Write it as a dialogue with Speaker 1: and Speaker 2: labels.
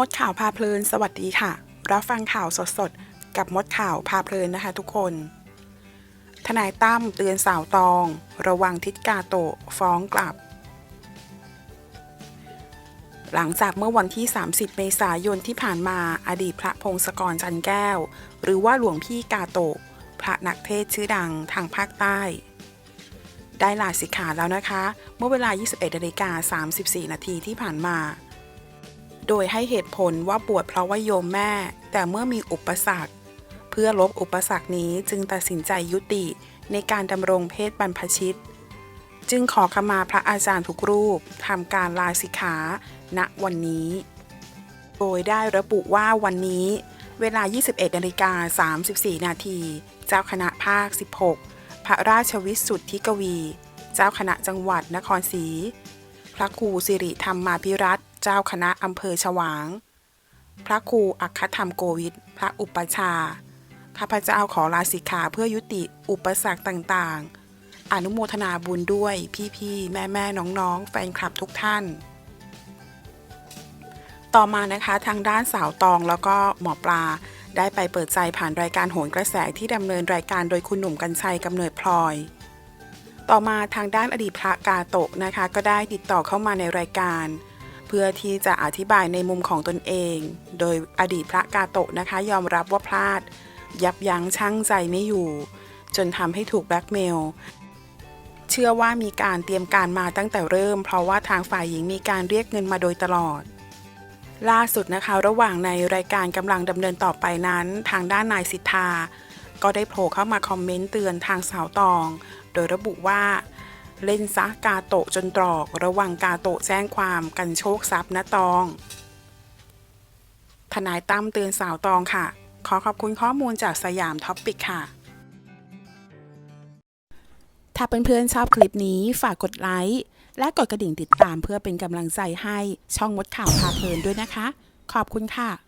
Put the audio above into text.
Speaker 1: มดข่าวพาเพลิน สวัสดีค่ะ รับฟังข่าวสดๆ กับมดข่าวพาเพลินนะคะทุกคน ทนายตั้มเตือนสาวตอง ระวังทิศกาโตะฟ้องกลับ หลังจากเมื่อวันที่ 30 เมษายนที่ผ่านมาอดีตพระพงศกรจันแก้ว หรือว่าหลวงพี่กาโตะพระนักเทศชื่อดังทางภาคใต้ ได้ลาสิกขาแล้วนะคะ เมื่อเวลา 21นาฬิกา34 นาทีที่ผ่านมา โดยให้เหตุผลว่าบวชเพราะว่าโยมแม่ แต่เมื่อมีอุปสรรค เพื่อลบอุปสรรคนี้จึงตัดสินใจยุติในการดำรงเพศบรรพชิต จึงขอขมาพระอาจารย์ทุกรูปทำการลาสิกขา ณวันนี้ โดยได้ระบุว่าวันนี้เวลา 21นาฬิกา34 นาที เจ้าคณะภาค 16 พระราชวิสุทธิกวี เจ้าคณะจังหวัดนครศรี พระครูสิริธรรมมาภิรัต เจ้าคณะอำเภอฉวาง พระครูอัคธรรมโกวิทพระอุปชา ข้าพเจ้าขอลาสิกขาเพื่อยุติอุปสรรคต่างๆ อนุโมทนาบุญด้วยพี่ๆ แม่ๆ น้องๆ แฟนคลับทุกท่าน ต่อมานะคะทางด้านสาวตองแล้วก็หมอปลาได้ไปเปิดใจผ่านรายการโหนกระแสที่ดำเนินรายการโดยคุณหนุ่มกัญชัยกำเนิดพลอย ต่อมาทางด้านอดีตพระกาโตะนะคะ ก็ได้ติดต่อเข้ามาในรายการ เพื่อที่จะอธิบายในมุมของตนเอง โดยอดีตพระกาโตะนะคะ ยอมรับว่าพลาด ยับยั้งชั่งใจไม่อยู่ จนทำให้ถูกแบล็กเมลเชื่อว่ามีการเตรียมการมาตั้งแต่เริ่ม เพราะว่าทางฝ่ายหญิงมีการเรียกเงินมาโดยตลอด ล่าสุดนะคะ ระหว่างในรายการกำลังดำเนินต่อไปนั้น ทางด้านนายสิทธา ก็ได้โผล่เข้ามาคอมเมนต์เตือนทางสาวตอง โดยระบุว่า เล่นซะกาโตะจนตรอก ระวังกาโตะแจ้งความกันโชคทรัพย์นะตอง ทนายตั้มเตือนสาวตองค่ะ ขอขอบคุณข้อมูลจากสยามท็อปปิกค่ะ ถ้าเพื่อนๆชอบคลิปนี้ฝากกดไลค์และกดกระดิ่งติดตามเพื่อเป็นกำลังใจให้ช่องมดข่าวพาเพลินด้วยนะคะ ขอบคุณค่ะ